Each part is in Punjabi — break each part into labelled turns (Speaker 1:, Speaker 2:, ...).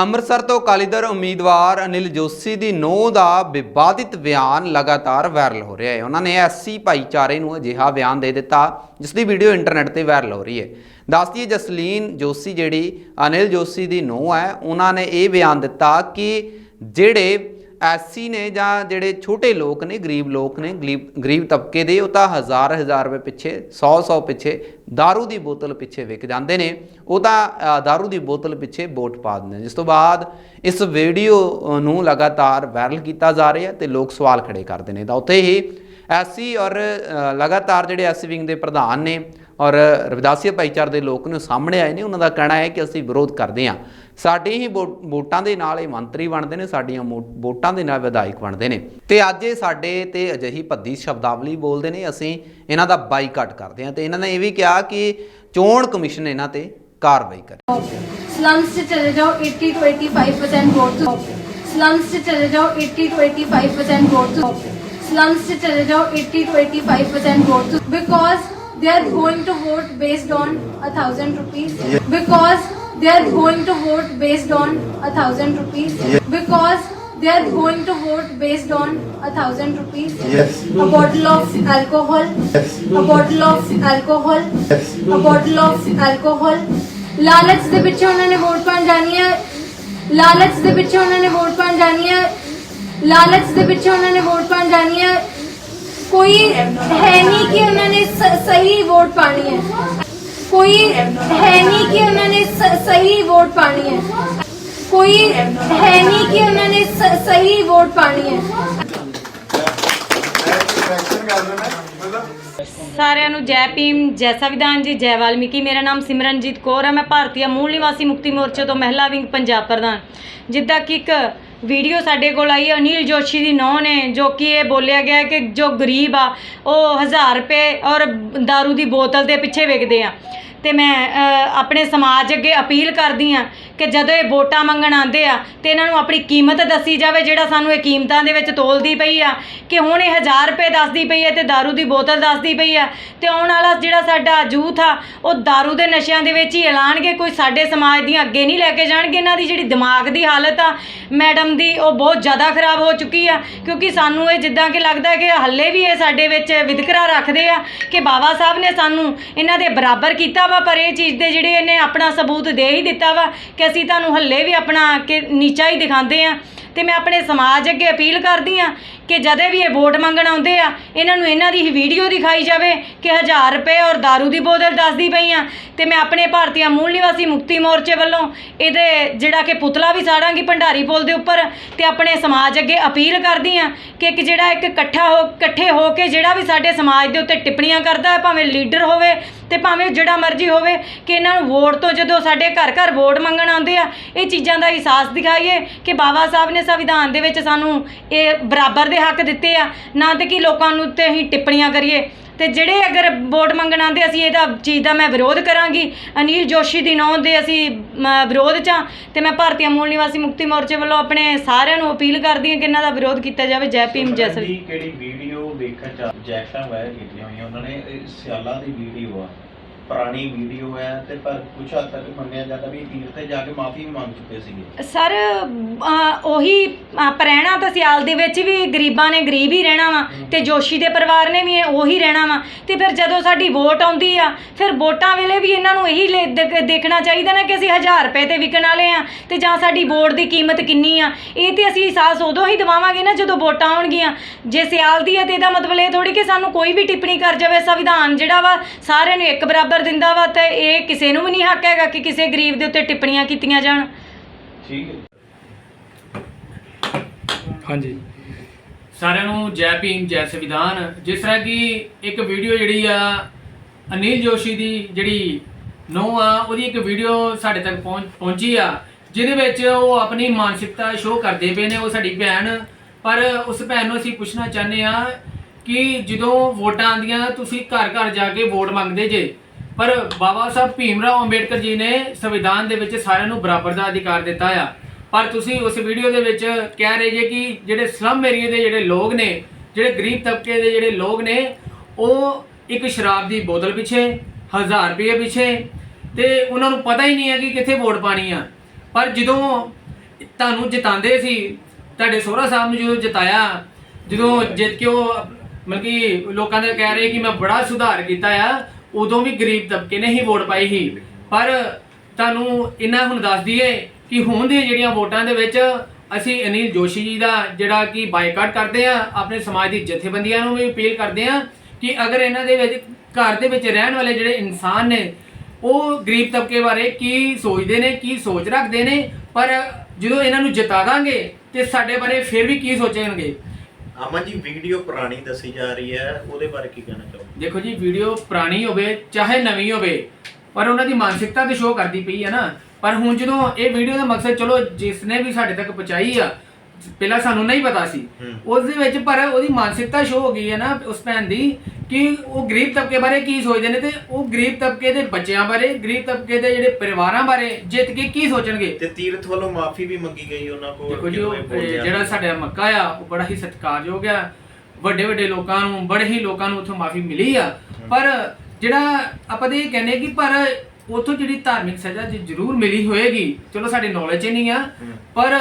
Speaker 1: ਅੰਮ੍ਰਿਤਸਰ ਤੋਂ ਅਕਾਲੀ ਦਲ ਉਮੀਦਵਾਰ ਅਨਿਲ ਜੋਸ਼ੀ ਦੀ ਨੋਹ ਦਾ ਵਿਵਾਦਿਤ ਬਿਆਨ ਲਗਾਤਾਰ ਵਾਇਰਲ ਹੋ ਰਿਹਾ ਹੈ। ਉਹਨਾਂ ਨੇ ਐਸਸੀ ਭਾਈਚਾਰੇ ਨੂੰ ਅਜਿਹਾ ਬਿਆਨ ਦੇ ਦਿੱਤਾ, ਜਿਸ ਦੀ ਵੀਡੀਓ ਇੰਟਰਨੈਟ ਤੇ ਵਾਇਰਲ ਹੋ ਰਹੀ ਹੈ। ਦੱਸਦੀ ਜਸਲੀਨ ਜੋਸ਼ੀ ਜਿਹੜੀ ਅਨਿਲ ਜੋਸ਼ੀ ਦੀ ਨੋਹ ਹੈ, ਉਹਨਾਂ ਨੇ ਇਹ ਬਿਆਨ ਦਿੱਤਾ ਕਿ ਜਿਹੜੇ ਐਸਸੀ ਨੇ ਜਾਂ ਜਿਹੜੇ ਛੋਟੇ ਲੋਕ ਨੇ ਗਰੀਬ ਲੋਕ ਨੇ ਗਰੀਬ ਗਰੀਬ ਤਬਕੇ ਦੇ ਉਹ ਤਾਂ ਹਜ਼ਾਰ ਹਜ਼ਾਰ ਰੁਪਏ ਪਿੱਛੇ 100 100 ਪਿੱਛੇ दारू ਦੀ ਬੋਤਲ ਪਿੱਛੇ ਵਿਕ ਜਾਂਦੇ ਨੇ ਉਹ ਤਾਂ ਅ, दारू ਦੀ ਬੋਤਲ ਪਿੱਛੇ ਵੋਟ ਪਾ ਦਿੰਦੇ ਨੇ ਜਿਸ ਤੋਂ ਬਾਅਦ ਇਸ ਵੀਡੀਓ ਅ, ਨੂੰ ਲਗਾਤਾਰ ਵਾਇਰਲ ਕੀਤਾ ਜਾ ਰਿਹਾ ਤੇ ਲੋਕ ਸਵਾਲ ਖੜੇ ਕਰਦੇ ਨੇ ਤਾਂ ਉੱਥੇ ਹੀ ਐਸਸੀ ਔਰ ਅ, ਲਗਾਤਾਰ ਜਿਹੜੇ ਐਸਸੀ ਵਿੰਗ ਦੇ ਪ੍ਰਧਾਨ ਨੇ ਔਰ ਰਵਿਦਾਸੀਆ ਭਾਈਚਾਰ ਦੇ ਲੋਕ ਨੇ ਸਾਹਮਣੇ ਆਏ ਨੇ, ਉਹਨਾਂ ਦਾ ਕਹਿਣਾ ਹੈ ਕਿ ਅਸੀਂ ਵਿਰੋਧ ਕਰਦੇ ਹਾਂ। ਸਾਡੀ ਹੀ ਵੋਟਾਂ ਦੇ ਨਾਲ ਇਹ ਮੰਤਰੀ ਬਣਦੇ ਨੇ, ਸਾਡੀਆਂ ਵੋਟਾਂ ਦੇ ਨਾਲ ਵਿਧਾਇਕ ਬਣਦੇ ਨੇ। ਤੇ ਅੱਜ ਇਹ ਸਾਡੇ ਤੇ ਅਜਿਹੀ ਭੱਦੀ ਸ਼ਬਦਾਵਲੀ ਬੋਲਦੇ ਨੇ, ਅਸੀਂ ਇਹਨਾਂ ਦਾ ਬਾਈਕਾਟ ਕਰਦੇ ਹਾਂ। ਤੇ ਇਹਨਾਂ ਨੇ ਇਹ ਵੀ ਕਿਹਾ ਕਿ ਚੋਣ ਕਮਿਸ਼ਨ ਇਹਨਾਂ ਤੇ ਕਾਰਵਾਈ ਕਰੇ।
Speaker 2: ਸਲਮਸ ਤੇ ਚਲੇ ਜਾਓ 80 ਤੋਂ 85% ਵੋਟ ਸਲਮਸ ਤੇ ਚਲੇ ਜਾਓ 80 ਤੋਂ 85% ਵੋਟ ਸਲਮਸ ਤੇ ਚਲੇ ਜਾਓ 80 ਤੋਂ 85% vote because they are going to vote based on a thousand rupees. Because they are going to vote based on a thousand rupees. Because they are going to vote based on a thousand rupees. A bottle of alcohol. A bottle of alcohol. A bottle of alcohol. ਲਾਲਚ ਦੇ ਪਿੱਛੇ ਉਹਨਾਂ ਨੇ vote ਪਾਣ ਜਾਣੀ ਹੈ ਲਾਲਚ ਦੇ ਪਿੱਛੇ ਉਹਨਾਂ ਨੇ ਵੋਟ ਪਾਣ ਜਾਣੀ ਹੈ ਲਾਲਚ ਦੇ ਪਿੱਛੇ ਉਹਨਾਂ ਨੇ ਵੋਟ ਪਾਣ ਜਾਣੀ ਹੈ ਕੋਈ ਹੈ ਨਹੀਂ ਕਿ ਉਹਨਾਂ ਨੇ ਸਹੀ ਵੋਟ ਪਾਣੀ ਹੈ। ਕੋਈ ਹੈ ਨਹੀਂ ਕਿ ਉਹਨਾਂ ਨੇ ਸਹੀ ਵੋਟ ਪਾਣੀ ਹੈ। ਕੋਈ ਹੈ ਨਹੀਂ ਕਿ ਉਹਨਾਂ ਨੇ ਸਹੀ ਵੋਟ ਪਾਣੀ ਹੈ।
Speaker 3: ਸਾਰਿਆਂ ਨੂੰ ਜੈ ਭੀਮ, ਜੈ ਸੰਵਿਧਾਨ ਜੀ, ਜੈ ਵਾਲਮੀਕੀ। ਮੇਰਾ ਨਾਮ ਸਿਮਰਨਜੀਤ ਕੌਰ ਹੈ ਮੈਂ ਭਾਰਤੀ ਮੂਲ ਨਿਵਾਸੀ ਮੁਕਤੀ ਮੋਰਚੇ ਤੋਂ ਮਹਿਲਾ ਵਿੰਗ ਪੰਜਾਬ ਪ੍ਰਧਾਨ। ਜਿੱਦਾਂ ਕਿ ਇੱਕ ਵੀਡੀਓ ਸਾਡੇ ਕੋਲ ਆਈ ਅਨਿਲ ਜੋਸ਼ੀ ਦੀ ਨੌਂ ਨੇ, ਜੋ ਕਿ ਇਹ ਬੋਲਿਆ ਗਿਆ ਕਿ ਜੋ ਗਰੀਬ ਆ, ਉਹ 1000 ਰੁਪਏ ਔਰ दारू ਦੀ ਬੋਤਲ ਦੇ ਪਿੱਛੇ ਵਿਕਦੇ ਆ। ਤੇ ਮੈਂ ਆਪਣੇ ਸਮਾਜ ਅੱਗੇ ਅਪੀਲ ਕਰਦੀ ਆ ਕਿ ਜਦੋਂ ਇਹ ਵੋਟਾਂ ਮੰਗਣ ਆਉਂਦੇ ਆ ਤੇ ਇਹਨਾਂ ਨੂੰ ਆਪਣੀ ਕੀਮਤ ਦੱਸੀ ਜਾਵੇ ਜਿਹੜਾ ਸਾਨੂੰ ਇਹ ਕੀਮਤਾਂ ਦੇ ਵਿੱਚ ਤੋਲਦੀ ਪਈ ਆ ਕਿ ਹੁਣ ਇਹ 1000 ਰੁਪਏ ਦੱਸਦੀ ਪਈ ਹੈ ਤੇ दारू ਦੀ ਬੋਤਲ ਦੱਸਦੀ ਪਈ ਆ ਤੇ ਆਉਣ ਵਾਲਾ ਜਿਹੜਾ ਸਾਡਾ ਯੂਥ ਆ ਉਹ दारू ਦੇ ਨਸ਼ਿਆਂ ਦੇ ਵਿੱਚ ਹੀ ਐਲਾਨਗੇ ਕੋਈ ਸਾਡੇ ਸਮਾਜ ਦੀਆਂ ਅੱਗੇ ਨਹੀਂ ਲੈ ਕੇ ਜਾਣਗੇ ਇਹਨਾਂ ਦੀ ਜਿਹੜੀ ਦਿਮਾਗ ਦੀ ਹਾਲਤ ਆ ਮੈਡਮ ਦੀ ਉਹ ਬਹੁਤ ਜ਼ਿਆਦਾ ਖਰਾਬ ਹੋ ਚੁੱਕੀ ਆ ਕਿਉਂਕਿ ਸਾਨੂੰ ਇਹ ਜਿੱਦਾਂ ਕਿ ਲੱਗਦਾ ਕਿ ਹੱਲੇ ਵੀ ਇਹ ਸਾਡੇ ਵਿੱਚ ਵਿਤਕਰਾ ਰੱਖਦੇ ਆ ਕਿ ਬਾਬਾ ਸਾਹਿਬ ਨੇ ਸਾਨੂੰ ਇਹਨਾਂ ਦੇ ਬਰਾਬਰ ਕੀਤਾ ਵਾ ਪਰ ਇਹ ਚੀਜ਼ ਦੇ ਜਿਹੜੇ ਇਹਨੇ ਆਪਣਾ ਸਬੂਤ ਦੇ ਹੀ ਦਿੱਤਾ ਵਾ ਕਿ ਅਸੀਂ ਤੁਹਾਨੂੰ ਹੱਲੇ ਵੀ ਆਪਣਾ ਕਿ ਨੀਚਾ ਹੀ ਦਿਖਾਉਂਦੇ ਆ। ਤੇ ਮੈਂ ਆਪਣੇ ਸਮਾਜ ਅੱਗੇ ਅਪੀਲ ਕਰਦੀ ਆ ਕਿ ਜਦੇ ਵੀ ਇਹ ਵੋਟ ਮੰਗਣ ਆਉਂਦੇ ਆ, ਇਹਨਾਂ ਨੂੰ ਇਹਨਾਂ ਦੀ ਹੀ ਵੀਡੀਓ ਦਿਖਾਈ ਜਾਵੇ ਕਿ 1000 ਰੁਪਏ ਔਰ दारू ਦੀ ਬੋਤਲ ਦੱਸਦੀ ਪਈ ਆ ਤੇ ਮੈਂ ਆਪਣੇ ਭਾਰਤੀਆ ਮੂਲ ਨਿਵਾਸੀ ਮੁਕਤੀ ਮੋਰਚੇ ਵੱਲੋਂ ਇਹਦੇ ਜਿਹੜਾ ਕਿ ਪੁਤਲਾ ਵੀ ਸਾੜਾਂਗੀ ਭੰਡਾਰੀ ਪੁਲ ਦੇ ਉੱਪਰ ਤੇ ਆਪਣੇ ਸਮਾਜ ਅੱਗੇ ਅਪੀਲ ਕਰਦੀ ਆ ਕਿ ਇੱਕ ਜਿਹੜਾ ਇੱਕ ਇਕੱਠਾ ਹੋ, ਇਕੱਠੇ ਹੋ ਕੇ ਜਿਹੜਾ ਵੀ ਸਾਡੇ ਸਮਾਜ ਦੇ ਉੱਤੇ ਟਿੱਪਣੀਆਂ ਕਰਦਾ ਹੈ, ਭਾਵੇਂ ਲੀਡਰ ਹੋਵੇ ਤੇ ਭਾਵੇਂ ਜਿਹੜਾ ਮਰਜ਼ੀ ਹੋਵੇ ਕਿ ਇਹਨਾਂ ਨੂੰ ਵੋਟ ਤੋਂ ਜਦੋਂ ਸਾਡੇ ਘਰ ਘਰ ਵੋਟ ਮੰਗਣ ਆਉਂਦੇ ਆ, ਇਹ ਚੀਜ਼ਾਂ ਦਾ ਅਹਿਸਾਸ ਦਿਖਾਈਏ ਕਿ ਬਾਬਾ ਸਾਹਿਬ ਨੇ ਸੰਵਿਧਾਨ ਦੇ ਵਿੱਚ ਸਾਨੂੰ ਇਹ ਬਰਾਬਰ ਦੇ ਹੱਕ ਦਿੱਤੇ ਆ, ਨਾ ਤੇ ਕਿ ਲੋਕਾਂ ਨੂੰ ਤੇ ਅਸੀਂ ਟਿੱਪਣੀਆਂ ਕਰੀਏ। ਤੇ ਜਿਹੜੇ ਅਗਰ ਵੋਟ ਮੰਗਣ ਆਉਂਦੇ, ਅਸੀਂ ਇਹਦਾ ਚੀਜ਼ ਦਾ ਮੈਂ ਵਿਰੋਧ ਕਰਾਂਗੀ। ਅਨਿਲ ਜੋਸ਼ੀ ਦੀ ਨਾਂ ਦੇ ਅਸੀਂ ਵਿਰੋਧ ਚ ਹਾਂ ਤੇ ਮੈਂ ਭਾਰਤੀय ਮੂਲ ਨਿਵਾਸੀ ਮੁਕਤੀ ਮੋਰਚੇ ਵੱਲੋਂ ਆਪਣੇ ਸਾਰਿਆਂ ਨੂੰ ਅਪੀਲ ਕਰਦੀ ਹਾਂ ਕਿ ਇਹਨਾਂ ਦਾ ਵਿਰੋਧ ਕੀਤਾ ਜਾਵੇ। ਜੈ ਭੀਮ, ਜੈ ਸਵੀ
Speaker 4: ਕਿਹੜੀ ਵੀਡੀਓ ਵੇਖਣ ਚ ਜੈਕਟਾਂ ਵਾਇਰ ਕੀਤੀਆਂ ਹੋਈਆਂ, ਉਹਨਾਂ ਨੇ ਸਿਆਲਾਂ ਦੀ ਵੀਡੀਓ ਆ। ਪੁਰਾਣੀ ਵੀਡੀਓ ਹੈ ਤੇ ਪਰ ਕੁਛ ਹੱਦ ਤੱਕ ਮੰਨਿਆ ਜਾਂਦਾ ਵੀ ਅਖੀਰ ਤੇ ਜਾ ਕੇ ਮਾਫੀ ਵੀ ਮੰਗ ਚੁੱਕੇ ਸੀਗੇ।
Speaker 3: ਸਰ ਅਹ, ਉਹੀ ਅਹ, ਰਹਿਣਾ ਤਾਂ ਸਿਆਲ ਦੇ ਵਿੱਚ ਵੀ ਗਰੀਬਾਂ ਨੇ ਗਰੀਬ ਹੀ ਰਹਿਣਾ ਵਾ ਤੇ ਜੋਸ਼ੀ ਦੇ ਪਰਿਵਾਰ ਨੇ ਵੀ ਉਹੀ ਰਹਿਣਾ ਵਾ ਤੇ ਫਿਰ ਜਦੋਂ ਸਾਡੀ ਵੋਟ ਆਉਂਦੀ ਆ ਫਿਰ ਵੋਟਾਂ ਵੇਲੇ ਵੀ ਇਹਨਾਂ ਨੂੰ ਇਹੀ ਲੈ- ਦੇਖ- ਦੇਖਣਾ ਚਾਹੀਦਾ ਨਾ ਕਿ ਅਸੀਂ 1000 ਰੁਪਏ ਤੇ ਵਿਕਣ ਵਾਲੇ ਆ ਤੇ ਜਾਂ ਸਾਡੀ ਵੋਟ ਦੀ ਕੀਮਤ ਕਿੰਨੀ ਆ। ਇਹ ਤੇ ਅਸੀਂ ਅਹਿਸਾਸ ਉਦੋਂ ਹੀ ਦਿਵਾਵਾਂਗੇ ਨਾ ਜਦੋਂ ਵੋਟਾਂ ਆਉਣਗੀਆਂ। ਜੇ ਸਿਆਲ ਦੀ ਹੈ ਤੇ ਇਹਦਾ ਮਤਲਬ ਇਹ ਥੋੜੀ ਕਿ ਸਾਨੂੰ ਕੋਈ ਵੀ ਟਿੱਪਣੀ ਕਰ ਜਾਵੇ ਸੰਵਿਧਾਨ ਜਿਹੜਾ ਵਾ ਸਾਰਿਆਂ ਨੂੰ ਇੱਕ ਬਰਾਬਰ ਦਿੰਦਾ ਵਾ ਤੇ ਇਹ ਕਿਸੇ ਨੂੰ ਵੀ ਨਹੀਂ ਹੱਕ ਹੈਗਾ ਕਿ ਕਿਸੇ ਗਰੀਬ ਦੇ ਉੱਤੇ ਟਿੱਪਣੀਆਂ ਕੀਤੀਆਂ ਜਾਣ।
Speaker 4: ਠੀਕ ਹੈ।
Speaker 5: ਹਾਂਜੀ। ਸਾਰਿਆਂ ਨੂੰ ਜੈ ਭੀਮ ਜੈ ਸੰਵਿਧਾਨ। ਜਿਸ ਤਰ੍ਹਾਂ ਕਿ ਇੱਕ ਵੀਡੀਓ ਜਿਹੜੀ ਆ ਅਨਿਲ ਜੋਸ਼ੀ ਦੀ ਜਿਹੜੀ ਨੋ ਆ ਉਹਦੀ ਇੱਕ ਵੀਡੀਓ ਸਾਡੇ ਤੱਕ ਪਹੁੰਚ ਪਹੁੰਚੀ ਆ ਜਿਹਦੇ ਵਿੱਚ ਉਹ ਆਪਣੀ ਮਾਨਸਿਕਤਾ ਸ਼ੋਅ ਕਰਦੇ ਪਏ ਨੇ ਉਹ ਸਾਡੀ ਭੈਣ। ਪਰ ਉਸ ਭੈਣ ਨੂੰ ਅਸੀਂ ਪੁੱਛਣਾ ਚਾਹੁੰਦੇ ਆ ਕਿ ਜਦੋਂ ਵੋਟਾਂ ਆਉਂਦੀਆਂ ਤੁਸੀਂ ਘਰ ਘਰ ਜਾ ਕੇ ਵੋਟ ਮੰਗਦੇ ਜੇ ਪਰ ਬਾਬਾ ਸਾਹਿਬ ਭੀਮ ਰਾਓ ਅੰਬੇਡਕਰ ਜੀ ਨੇ ਸੰਵਿਧਾਨ ਦੇ ਵਿੱਚ ਸਾਰਿਆਂ ਨੂੰ ਬਰਾਬਰ ਦਾ ਅਧਿਕਾਰ ਦਿੱਤਾ ਆ। ਪਰ ਤੁਸੀਂ ਉਸ ਵੀਡੀਓ ਦੇ ਵਿੱਚ ਕਹਿ ਰਹੇ ਜੇ ਕਿ ਜਿਹੜੇ ਸਲਮ ਏਰੀਏ ਦੇ ਜਿਹੜੇ ਲੋਕ ਨੇ, ਜਿਹੜੇ ਗਰੀਬ ਤਬਕੇ ਦੇ ਜਿਹੜੇ ਲੋਕ ਨੇ, ਉਹ ਇੱਕ ਸ਼ਰਾਬ ਦੀ ਬੋਤਲ ਪਿੱਛੇ 1000 ਰੁਪਏ ਪਿੱਛੇ, ਤੇ ਉਹਨਾਂ ਨੂੰ ਪਤਾ ਹੀ ਨਹੀਂ ਹੈ ਕਿ ਕਿੱਥੇ ਵੋਟ ਪਾਣੀ ਆ। ਪਰ ਜਦੋਂ ਤੁਹਾਨੂੰ ਜਿਤਾਉਂਦੇ ਸੀ, ਤੁਹਾਡੇ ਸੋਹਰਾ ਸਾਹਿਬ ਨੂੰ ਜਦੋਂ ਜਿਤਾਇਆ, ਜਦੋਂ ਜਿੱਤ ਕੇ ਉਹ ਮਤਲਬ ਕਿ ਲੋਕਾਂ ਦੇ ਕਹਿ ਰਹੇ ਕਿ ਮੈਂ ਬੜਾ ਸੁਧਾਰ ਕੀਤਾ ਆ ਉਦੋਂ ਵੀ ਗਰੀਬ ਤਬਕੇ ਨੇ ਹੀ ਵੋਟ ਪਾਈ ਸੀ। ਪਰ ਤੁਹਾਨੂੰ ਇਹਨਾਂ ਹੁਣ ਦੱਸ ਦਈਏ ਕਿ ਹੁਣ ਦੀਆਂ ਜਿਹੜੀਆਂ ਵੋਟਾਂ ਦੇ ਵਿੱਚ ਅਸੀਂ ਅਨਿਲ ਜੋਸ਼ੀ ਜੀ ਦਾ ਜਿਹੜਾ ਕਿ ਬਾਈਕਾਟ ਕਰਦੇ ਆ ਆਪਣੇ ਸਮਾਜ ਦੀ ਜਥੇਬੰਦੀਆਂ ਨੂੰ ਵੀ ਅਪੀਲ ਕਰਦੇ ਆ ਕਿ ਅਗਰ ਇਹਨਾਂ ਦੇ ਵਿੱਚ ਘਰ ਦੇ ਵਿੱਚ ਰਹਿਣ ਵਾਲੇ ਜਿਹੜੇ ਇਨਸਾਨ ਨੇ, ਉਹ ਗਰੀਬ ਤਬਕੇ ਬਾਰੇ ਕੀ ਸੋਚਦੇ ਨੇ, ਕੀ ਸੋਚ ਰੱਖਦੇ ਨੇ, ਪਰ ਜਦੋਂ ਇਹਨਾਂ ਨੂੰ ਜਿਤਾ ਦਾਂਗੇ ਤੇ ਸਾਡੇ ਬਾਰੇ ਫਿਰ ਵੀ ਕੀ ਸੋਚਣਗੇ?
Speaker 4: ਅਮਨ ਜੀ ਵੀਡੀਓ ਪੁਰਾਣੀ ਦੱਸੀ ਜਾ ਰਹੀ ਹੈ, ਉਹਦੇ ਬਾਰੇ ਕੀ ਕਹਿਣਾ ਚਾਹੋਗੇ?
Speaker 5: ਦੇਖੋ ਜੀ ਵੀਡੀਓ ਪੁਰਾਣੀ ਹੋਵੇ, ਚਾਹੇ ਨਵੀਂ ਹੋਵੇ, ਪਰ ਉਹਨਾਂ ਦੀ ਮਾਨਸਿਕਤਾ ਤੇ ਸ਼ੋਅ ਕਰਦੀ ਪਈ ਹੈ ਨਾ। ਪਰ ਹੁਣ ਜਦੋਂ ਇਹ ਵੀਡੀਓ ਦਾ ਮਕਸਦ, ਚਲੋ ਜਿਸ ਨੇ ਵੀ ਸਾਡੇ ਤੱਕ ਪਹੁੰਚਾਈ ਆ ਪਹਿਲਾਂ ਸਾਨੂੰ ਨਹੀਂ ਪਤਾ ਸੀ। ਉਸ ਦੇ ਵਿੱਚ ਪਰ ਉਹਦੀ ਮਾਨਸਿਕਤਾ ਸ਼ੋਅ ਹੋ ਗਈ ਹੈ ਨਾ ਉਸ ਭੈਣ ਦੀ ਕਿ ਉਹ ਗਰੀਬ ਤਬਕੇ ਬਾਰੇ ਕੀ ਸੋਚਦੇ ਨੇ ਤੇ ਉਹ ਗਰੀਬ ਤਬਕੇ ਦੇ ਬੱਚਿਆਂ ਬਾਰੇ ਗਰੀਬ ਤਬਕੇ ਦੇ ਜਿਹੜੇ ਪਰਿਵਾਰਾਂ ਬਾਰੇ ਜਿੱਤ ਕੇ ਕੀ ਸੋਚਣਗੇ?
Speaker 4: ਤੇ ਤੀਰਥ ਵੱਲੋਂ ਮਾਫੀ ਵੀ ਮੰਗੀ ਗਈ ਉਹਨਾਂ ਕੋਲ
Speaker 5: ਦੇਖੋ ਜੀ? ਜਿਹੜਾ ਸਾਡਾ ਮੱਕਾ ਆ ਉਹ ਬੜਾ ਹੀ ਸਤਿਕਾਰਯੋਗ ਆ। ਵੱਡੇ ਵੱਡੇ ਲੋਕਾਂ ਨੂੰ ਬੜੇ ਹੀ ਲੋਕਾਂ ਨੂੰ ਉੱਥੋਂ ਮਾਫੀ ਮਿਲੀ ਆ। ਪਰ ਜਿਹੜਾ ਆਪਾਂ ਇਹ ਕਹਿੰਦੇ ਕਿ ਪਰ ਉੱਥੋਂ ਜਿਹੜੀ ਧਾਰਮਿਕ ਸਜ਼ਾ ਜੀ ਜ਼ਰੂਰ ਮਿਲੀ ਹੋਏਗੀ ਚਲੋ ਸਾਡੇ ਨੌਲੇਜ 'ਚ ਨਹੀਂ ਆ। ਪਰ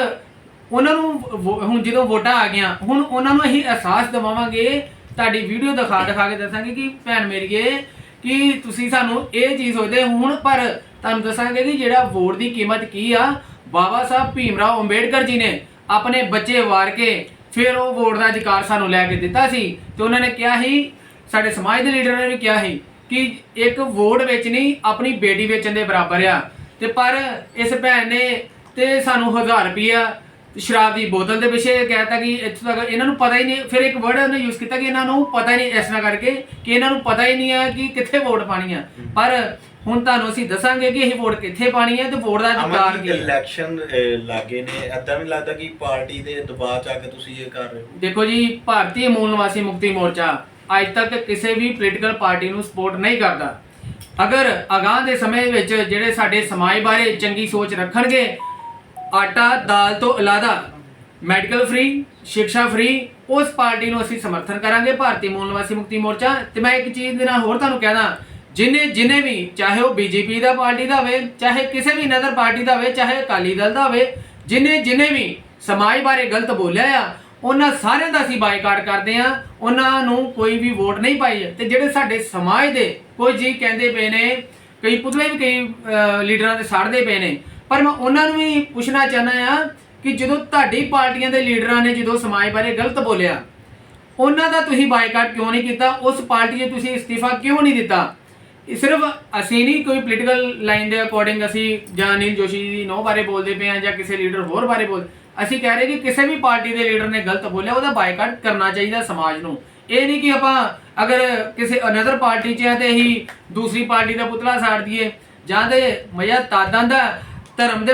Speaker 5: ਉਹਨਾਂ ਨੂੰ ਵੋ- ਹੁਣ ਜਦੋਂ ਵੋਟਾਂ ਆ ਗਈਆਂ, ਹੁਣ ਉਹਨਾਂ ਨੂੰ ਅਸੀਂ ਅਹਿਸਾਸ ਦਿਵਾਵਾਂਗੇ, ਤੁਹਾਡੀ ਵੀਡੀਓ ਦਿਖਾ ਦਿਖਾ ਕੇ ਦੱਸਾਂਗੇ ਕਿ ਭੈਣ ਮੇਰੀਏ ਕਿ ਤੁਸੀਂ ਸਾਨੂੰ ਇਹ ਚੀਜ਼ ਸੋਚਦੇ ਹੁਣ, ਪਰ ਤੁਹਾਨੂੰ ਦੱਸਾਂਗੇ ਕਿ ਜਿਹੜਾ ਵੋਟ ਦੀ ਕੀਮਤ ਕੀ ਆ, ਬਾਬਾ ਸਾਹਿਬ ਭੀਮਰਾਓ ਅੰਬੇਡਕਰ ਜੀ ਨੇ ਆਪਣੇ ਬੱਚੇ ਵਾਰ ਕੇ ਫਿਰ ਉਹ ਵੋਟ ਦਾ ਅਧਿਕਾਰ ਸਾਨੂੰ ਲੈ ਕੇ ਦਿੱਤਾ ਸੀ ਤੇ ਉਹਨਾਂ ਨੇ ਕਿਹਾ ਸੀ, ਸਾਡੇ ਸਮਾਜ ਦੇ ਲੀਡਰਾਂ ਨੇ ਵੀ ਕਿਹਾ ਸੀ ਕਿ ਇੱਕ ਵੋਟ ਵੇਚਣੀ ਆਪਣੀ ਬੇਟੀ ਵੇਚਣ ਦੇ ਬਰਾਬਰ ਆ। ਤੇ ਪਰ ਇਸ ਭੈਣ ਨੇ ਤੇ ਸਾਨੂੰ 1000 ਰੁਪਿਆ ਸ਼ਰਾਬ ਦੀ ਬੋਤਲ ਦੇ ਪਿੱਛੇ ਕਹਿਤਾ ਕਿ ਇੱਥੋਂ ਤੱਕ ਇਹਨਾਂ ਨੂੰ ਪਤਾ ਹੀ ਨਹੀਂ ਫਿਰ ਇੱਕ ਵਰਡ ਉਹਨੇ ਯੂਜ਼ ਕੀਤਾ ਕਿ ਇਹਨਾਂ ਨੂੰ ਪਤਾ ਹੀ ਨਹੀਂ ਇਸ ਤਰ੍ਹਾਂ ਕਰਕੇ ਕਿ ਇਹਨਾਂ ਨੂੰ ਪਤਾ ਹੀ ਨਹੀਂ ਆ ਕਿ ਕਿੱਥੇ ਵੋਟ ਪਾਣੀ ਆ। ਪਰ ਹੁਣ ਤੁਹਾਨੂੰ ਅਸੀਂ ਦੱਸਾਂਗੇ ਕਿ ਇਹ ਵੋਟ ਕਿੱਥੇ ਪਾਣੀ ਹੈ ਤੇ ਵੋਟ ਦਾ ਅਧਿਕਾਰ ਕੀ ਹੈ
Speaker 4: ਇਲੈਕਸ਼ਨ ਲਾਗੇ ਨੇ। ਐਦਾਂ ਵੀ ਲੱਗਦਾ ਕਿ ਪਾਰਟੀ ਦੇ ਦਬਾਅ ਚ ਆ ਕੇ ਤੁਸੀਂ ਇਹ ਕਰ ਰਹੇ ਹੋ?
Speaker 5: ਦੇਖੋ ਜੀ ਭਾਰਤੀ ਮੂਲ ਨਿਵਾਸੀ ਮੁਕਤੀ ਮੋਰਚਾ ਅੱਜ ਤੱਕ ਕਿਸੇ ਵੀ ਪੋਲੀਟੀਕਲ ਪਾਰਟੀ ਨੂੰ ਸਪੋਰਟ ਨਹੀਂ ਕਰਦਾ। ਅਗਰ ਅਗਾਹ ਦੇ ਸਮੇਂ ਵਿੱਚ ਜਿਹੜੇ ਸਾਡੇ ਸਮਾਜ ਬਾਰੇ ਚੰਗੀ ਸੋਚ ਰੱਖਣਗੇ ਆਟਾ, ਦਾਲ ਤੋਂ ਇਲਾਵਾ ਮੈਡੀਕਲ ਫ੍ਰੀ ਸਿੱਖਿਆ ਫ੍ਰੀ ਉਸ ਪਾਰਟੀ ਨੂੰ ਅਸੀਂ ਸਮਰਥਨ ਕਰਾਂਗੇ, ਭਾਰਤੀ ਮੂਲ ਨਿਵਾਸੀ ਮੁਕਤੀ ਮੋਰਚਾ। ਤੇ ਮੈਂ ਇੱਕ ਚੀਜ਼ ਦੇ ਨਾਲ ਹੋਰ ਤੁਹਾਨੂੰ ਕਹਿਣਾ, ਜਿਨੇ ਜਿਨੇ ਵੀ ਚਾਹੇ ਉਹ ਬੀਜੇਪੀ ਦਾ ਪਾਰਟੀ ਦਾ ਹੋਵੇ, ਚਾਹੇ ਕਿਸੇ ਵੀ ਨਦਰ ਪਾਰਟੀ ਦਾ ਹੋਵੇ, ਚਾਹੇ ਅਕਾਲੀ ਦਲ ਦਾ ਹੋਵੇ, ਜਿਨੇ ਜਿਨੇ ਵੀ ਸਮਾਜ ਬਾਰੇ ਗਲਤ ਬੋਲਿਆ ਆ, ਉਹਨਾਂ ਸਾਰਿਆਂ ਦਾ ਅਸੀਂ ਬਾਈਕਾਟ ਕਰਦੇ ਆ ਉਹਨਾਂ ਨੂੰ ਕੋਈ ਵੀ ਵੋਟ ਨਹੀਂ ਪਾਈ ਤੇ ਜਿਹੜੇ ਸਾਡੇ ਸਮਾਜ ਦੇ ਕੋਈ ਜੀ ਕਹਿੰਦੇ ਪਏ ਨੇ, ਕਈ ਪੁਤਲੇ ਵੀ ਕਈ ਲੀਡਰਾਂ ਦੇ ਸਾੜਦੇ ਪਏ ਨੇ ਪਰ ਮੈਂ ਉਹਨਾਂ ਨੂੰ ਵੀ ਪੁੱਛਣਾ ਚਾਹੁੰਦਾ ਆ ਕਿ ਜਦੋਂ ਤੁਹਾਡੀ ਪਾਰਟੀਆਂ ਦੇ ਲੀਡਰਾਂ ਨੇ ਜਦੋਂ ਸਮਾਜ ਬਾਰੇ ਗਲਤ ਬੋਲਿਆ, ਉਹਨਾਂ ਦਾ ਤੁਸੀਂ ਬਾਈਕਾਟ ਕਿਉਂ ਨਹੀਂ ਕੀਤਾ? ਉਸ ਪਾਰਟੀ 'ਚ ਤੁਸੀਂ ਇਸਤੀਫਾ ਕਿਉਂ ਨਹੀਂ ਦਿੱਤਾ? ਸਿਰਫ ਅਸੀਂ ਨਹੀਂ, ਕੋਈ ਪੋਲੀਟੀਕਲ ਲਾਈਨ ਦੇ ਅਕੋਰਡਿੰਗ ਅਸੀਂ ਜਾਂ ਅਨਿਲ ਜੋਸ਼ੀ ਦੀ ਨੋ ਬਾਰੇ ਬੋਲਦੇ ਪਏ ਆ ਜਾਂ ਕਿਸੇ ਲੀਡਰ ਹੋਰ ਬਾਰੇ ਬੋਲ, ਅਸੀਂ ਕਹਿ ਰਹੇ ਕਿ ਕਿਸੇ ਵੀ ਪਾਰਟੀ ਦੇ ਲੀਡਰ ਨੇ ਗਲਤ ਬੋਲਿਆ, ਉਹਦਾ ਬਾਈਕਾਟ ਕਰਨਾ ਚਾਹੀਦਾ ਸਮਾਜ ਨੂੰ। ਇਹ ਨਹੀਂ ਕਿ ਆਪਾਂ ਅਗਰ ਕਿਸੇ ਅਨਦਰ ਪਾਰਟੀ 'ਚ ਆ ਤੇ ਅਸੀਂ ਦੂਸਰੀ ਪਾਰਟੀ ਦਾ ਪੁਤਲਾ ਸਾੜ ਦਈਏ, ਜਾਂ ਤੇ ਮਜ਼ਾ ਤਾਦਾਂ ਦਾ ਧਰਮ ਦੇ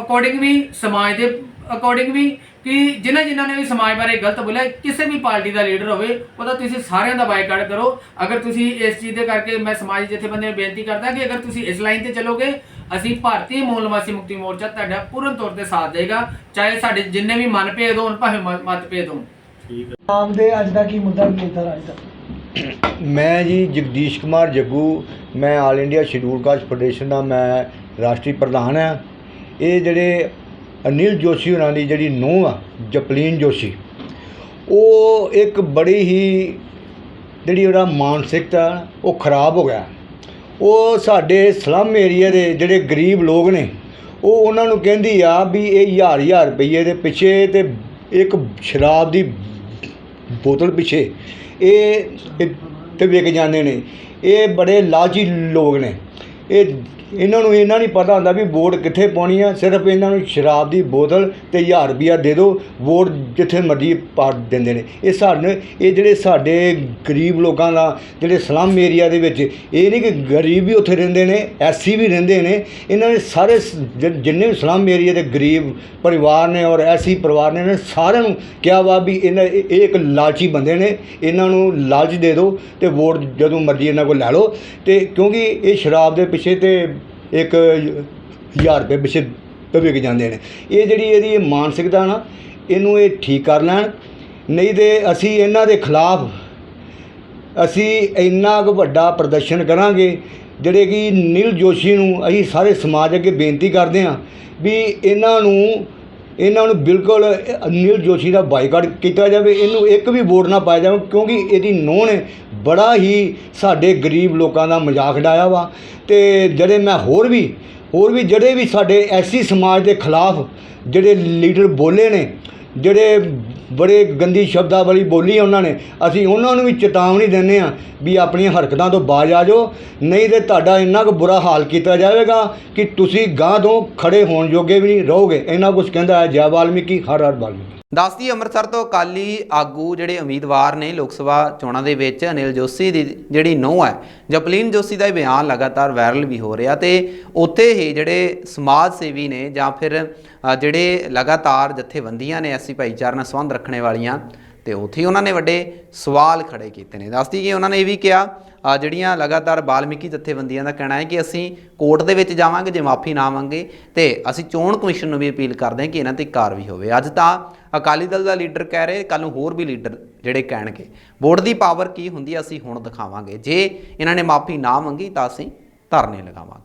Speaker 5: ਅਕੋਰਡਿੰਗ ਵੀ ਸਮਾਜ ਦੇ ਅਕੋਰਡਿੰਗ ਵੀ ਕਿ ਜਿਨ੍ਹਾਂ ਜਿਨ੍ਹਾਂ ਨੇ ਵੀ ਸਮਾਜ ਬਾਰੇ ਗਲਤ ਬੋਲਿਆ ਕਿਸੇ ਵੀ ਪਾਰਟੀ ਦਾ ਲੀਡਰ ਹੋਵੇ ਉਹਦਾ ਤੁਸੀਂ ਸਾਰਿਆਂ ਦਾ ਬਾਈਕਾਟ ਕਰੋ। ਅਗਰ ਤੁਸੀਂ ਇਸ ਚੀਜ਼ ਦੇ ਕਰਕੇ ਮੈਂ ਸਮਾਜ ਜਥੇਬੰਦੀਆਂ ਨੂੰ ਬੇਨਤੀ ਕਰਦਾ ਕਿ ਅਗਰ ਤੁਸੀਂ ਇਸ ਲਾਈਨ ਤੇ ਚੱਲੋਗੇ ਅਸੀਂ ਭਾਰਤੀ ਮੂਲ ਨਿਵਾਸੀ ਮੁਕਤੀ ਮੋਰਚਾ ਤੁਹਾਡਾ ਪੂਰਨ ਤੌਰ ਤੇ ਸਾਥ ਦੇਗਾ ਚਾਹੇ ਸਾਡੇ ਜਿੰਨੇ ਵੀ ਮਨਭੇਦ ਹੋਣ ਭਾਵੇਂ ਮਤਭੇਦ ਹੋਣ।
Speaker 4: ਠੀਕ ਹੈ।
Speaker 6: ਆਮ ਦੇ ਅੱਜ ਦਾ ਕੀ ਮੁੱਦਾ ਕੀ ਕੀਤਾ ਅੱਜ ਤੱਕ
Speaker 7: ਮੈਂ ਜੀ ਜਗਦੀਸ਼ ਕੁਮਾਰ ਜੱਗੂ ਮੈਂ all India schedule caste federation ਦਾ ਮੈਂ ਰਾਸ਼ਟਰੀ ਪ੍ਰਧਾਨ ਹਾਂ। ਇਹ ਜਿਹੜੇ ਅਨਿਲ ਜੋਸ਼ੀ ਹੋਰਾਂ ਦੀ ਜਿਹੜੀ ਨੂੰਹ ਆ, ਜਪਲੀਨ ਜੋਸ਼ੀ, ਉਹ ਇੱਕ ਬੜੀ ਹੀ ਜਿਹੜੀ ਉਹਦਾ ਮਾਨਸਿਕਤਾ ਉਹ ਖਰਾਬ ਹੋ ਗਿਆ। ਉਹ ਸਾਡੇ ਸਲਮ ਏਰੀਆ ਦੇ ਜਿਹੜੇ ਗਰੀਬ ਲੋਕ ਨੇ, ਉਹ ਉਹਨਾਂ ਨੂੰ ਕਹਿੰਦੀ ਆ ਵੀ ਇਹ ਹਜ਼ਾਰ ਹਜ਼ਾਰ ਰੁਪਏ ਦੇ ਪਿੱਛੇ ਤੇ ਇੱਕ ਸ਼ਰਾਬ ਦੀ ਬੋਤਲ ਪਿੱਛੇ ਇਹ ਇਹ ਤੇ ਵਿਕ ਜਾਂਦੇ ਨੇ। ਇਹ ਬੜੇ ਲਾਲਚੀ ਲੋਕ ਨੇ। ਇਹ ਇਹਨਾਂ ਨੂੰ ਇਹਨਾਂ ਨਹੀਂ ਪਤਾ ਹੁੰਦਾ ਵੀ ਵੋਟ ਕਿੱਥੇ ਪਾਉਣੀ ਆ, ਸਿਰਫ ਇਹਨਾਂ ਨੂੰ ਸ਼ਰਾਬ ਦੀ ਬੋਤਲ ਤੇ 1000 ਰੁਪਿਆ ਦੇ ਦਿਓ, ਵੋਟ ਜਿੱਥੇ ਮਰਜ਼ੀ ਪਾ ਦਿੰਦੇ ਨੇ। ਇਹ ਸਾਨੂੰ ਇਹ ਜਿਹੜੇ ਸਾਡੇ ਗਰੀਬ ਲੋਕਾਂ ਦਾ, ਜਿਹੜੇ ਸਲਮ ਏਰੀਆ ਦੇ ਵਿੱਚ, ਇਹ ਨਹੀਂ ਕਿ ਗਰੀਬ ਵੀ ਉੱਥੇ ਰਹਿੰਦੇ ਨੇ ਐਸੀ ਵੀ ਰਹਿੰਦੇ ਨੇ, ਇਹਨਾਂ ਨੇ ਸਾਰੇ ਜਿੰਨੇ ਵੀ ਸਲਮ ਏਰੀਆ ਦੇ ਗਰੀਬ ਪਰਿਵਾਰ ਨੇ ਔਰ ਐਸੀ ਪਰਿਵਾਰ ਨੇ, ਇਹਨਾਂ ਸਾਰਿਆਂ ਨੂੰ ਕਿਹਾ ਵਾ ਵੀ ਇਹਨਾਂ, ਇਹ ਇਹ ਇੱਕ ਲਾਲਚੀ ਬੰਦੇ ਨੇ, ਇਹਨਾਂ ਨੂੰ ਲਾਲਚ ਦੇ ਦਿਓ ਤੇ ਵੋਟ ਜਦੋਂ ਮਰਜ਼ੀ ਇਹਨਾਂ ਕੋਲ ਲੈ ਲਓ। ਤੇ ਕਿਉਂਕਿ ਇਹ ਸ਼ਰਾਬ ਦੇ ਪਿੱਛੇ ਤੇ ਇੱਕ ਹਜ਼ਾਰ ਰੁਪਏ ਪਿੱਛੇ ਤੇ ਵਿਕ ਜਾਂਦੇ ਨੇ। ਇਹ ਜਿਹੜੀ ਇਹਦੀ ਮਾਨਸਿਕਤਾ ਨਾ, ਇਹਨੂੰ ਇਹ ਠੀਕ ਕਰ ਲੈਣ, ਨਹੀਂ ਤੇ ਅਸੀਂ ਇਹਨਾਂ ਦੇ ਖਿਲਾਫ ਅਸੀਂ ਇੰਨਾ ਕੁ ਵੱਡਾ ਪ੍ਰਦਰਸ਼ਨ ਕਰਾਂਗੇ, ਜਿਹੜੇ ਕਿ ਨੀਲ ਜੋਸ਼ੀ ਨੂੰ ਅਸੀਂ ਸਾਰੇ ਸਮਾਜ ਅੱਗੇ ਬੇਨਤੀ ਕਰਦੇ ਹਾਂ ਵੀ ਇਹਨਾਂ ਨੂੰ ਇਹਨਾਂ ਨੂੰ ਬਿਲਕੁਲ ਅਨਿਲ ਜੋਸ਼ੀ ਦਾ ਬਾਈਕਾਟ ਕੀਤਾ ਜਾਵੇ, ਇਹਨੂੰ ਇੱਕ ਵੀ ਵੋਟ ਨਾ ਪਾਇਆ ਜਾਵੇ, ਕਿਉਂਕਿ ਇਹਦੀ ਨੂੰਹ ਨੇ ਬੜਾ ਹੀ ਸਾਡੇ ਗਰੀਬ ਲੋਕਾਂ ਦਾ ਮਜ਼ਾਕ ਉਡਾਇਆ ਵਾ। ਤੇ ਜਿਹੜੇ ਮੈਂ ਹੋਰ ਵੀ ਹੋਰ ਵੀ ਜਿਹੜੇ ਵੀ ਸਾਡੇ ਐਸੀ ਸਮਾਜ ਦੇ ਖਿਲਾਫ ਜਿਹੜੇ ਲੀਡਰ ਬੋਲੇ ਨੇ, ਜਿਹੜੇ ਬੜੇ ਗੰਦੀ ਸ਼ਬਦਾਂ ਵਾਲੀ ਬੋਲੀ ਆ ਉਹਨਾਂ ਨੇ। ਅਸੀਂ ਉਹਨਾਂ ਨੂੰ ਵੀ ਚੇਤਾਵਨੀ ਦਿੰਦੇ ਆ ਵੀ ਆਪਣੀਆਂ ਹਰਕਤਾਂ ਤੋਂ ਬਾਜ ਆ ਜਾਓ। ਨਹੀਂ ਤੇ ਤੁਹਾਡਾ ਇੰਨਾ ਕੁ ਬੁਰਾ ਹਾਲ ਕੀਤਾ ਜਾਵੇਗਾ ਕਿ ਤੁਸੀਂ ਗਾਂ ਤੋਂ ਖੜੇ ਹੋਣ ਜੋਗੇ ਵੀ ਨਹੀਂ ਰਹੋਗੇ। ਇੰਨਾ ਕੁਝ ਕਹਿੰਦਾ ਹੈ ਜੈ ਵਾਲਮੀਕੀ, ਹਰ ਹਰ ਵਾਲਮੀਕੀ।
Speaker 1: ਦੱਸਦੀ ਅੰਮ੍ਰਿਤਸਰ ਤੋਂ ਅਕਾਲੀ ਆਗੂ ਜਿਹੜੇ ਉਮੀਦਵਾਰ ਨੇ ਲੋਕ ਸਭਾ ਚੋਣਾਂ ਦੇ ਵਿੱਚ, ਅਨਿਲ ਜੋਸ਼ੀ ਦੀ ਜਿਹੜੀ ਨੋਹ ਹੈ, ਜਪਲੀਨ ਜੋਸ਼ੀ ਦਾ ਇਹ ਬਿਆਨ ਲਗਾਤਾਰ ਵਾਇਰਲ ਵੀ ਹੋ ਰਿਹਾ ਤੇ ਉੱਥੇ ਹੀ ਜਿਹੜੇ ਸਮਾਜ ਸੇਵੀ ਨੇ ਜਾਂ ਫਿਰ ਜਿਹੜੇ ਲਗਾਤਾਰ ਜਥੇਬੰਦੀਆਂ ਨੇ ਐਸੀ ਭਾਈਚਾਰੇ ਨਾਲ ਸੰਬੰਧ ਰੱਖਣੇ ਵਾਲੀਆਂ ਤੇ ਉੱਥੇ ਹੀ ਉਹਨਾਂ ਨੇ ਵੱਡੇ ਸਵਾਲ ਖੜੇ ਕੀਤੇ ਨੇ। ਦੱਸਦੀ ਕਿ ਉਹਨਾਂ ਨੇ ਇਹ ਵੀ ਕਿਹਾ ਜਿਹੜੀਆਂ ਲਗਾਤਾਰ ਬਾਲਮੀਕੀ ਜਥੇਬੰਦੀਆਂ ਦਾ ਕਹਿਣਾ ਹੈ ਕਿ ਅਸੀਂ ਕੋਰਟ ਦੇ ਵਿੱਚ ਜਾਵਾਂਗੇ, ਜੇ ਮਾਫੀ ਨਾ ਮੰਗੇ ਤੇ ਅਸੀਂ ਚੋਣ ਕਮਿਸ਼ਨ ਨੂੰ ਵੀ ਅਪੀਲ ਕਰਦੇ ਹਾਂ ਕਿ ਇਹਨਾਂ ਤੇ ਕਾਰਵਾਈ ਹੋਵੇ। ਅੱਜ ਤਾਂ ਅਕਾਲੀ ਦਲ ਦਾ ਲੀਡਰ ਕਹਿ ਰਹੇ ਕੱਲ ਨੂੰ ਹੋਰ ਵੀ ਲੀਡਰ ਜਿਹੜੇ ਕਹਿਣਗੇ। ਵੋਟ ਦੀ ਪਾਵਰ ਕੀ ਹੁੰਦੀ ਹੈ ਅਸੀਂ ਹੁਣ ਦਿਖਾਵਾਂਗੇ। ਜੇ ਇਹਨਾਂ ਨੇ ਮਾਫੀ ਨਾ ਮੰਗੀ ਤਾਂ ਅਸੀਂ ਧਰਨੇ ਲਗਾਵਾਂਗੇ।